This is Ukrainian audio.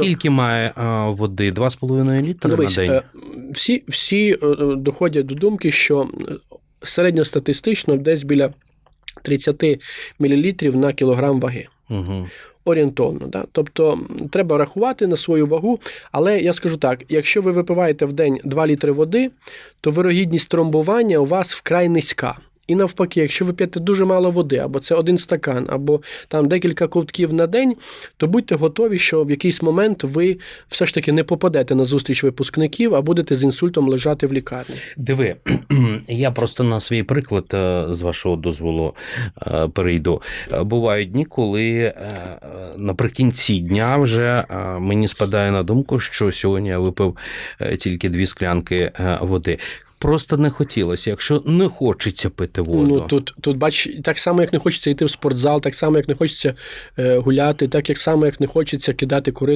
Скільки має а, води? 2,5 літри Дивись, на день? е, всі, всі е, доходять до думки, що е, середньостатистично десь біля 30 мл на кілограм ваги. Угу. Орієнтовно, да? тобто треба рахувати на свою вагу, але я скажу так: якщо ви випиваєте в день 2 літри води, то вирогідність тромбування у вас вкрай низька. І навпаки, якщо ви п'єте дуже мало води, або це один стакан, або там декілька ковтків на день, то будьте готові, що в якийсь момент ви все ж таки не попадете на зустріч випускників, а будете з інсультом лежати в лікарні. Диви, я просто на свій приклад, е, з вашого дозволу, е, перейду. Е, Бувають дні, коли наприкінці дня вже мені спадає на думку, що сьогодні я випив тільки дві склянки води. Просто не хотілося, якщо не хочеться пити воду. Ну тут, тут бач, так само, як не хочеться йти в спортзал, так само, як не хочеться е, гуляти, так як само, як не хочеться кидати курити.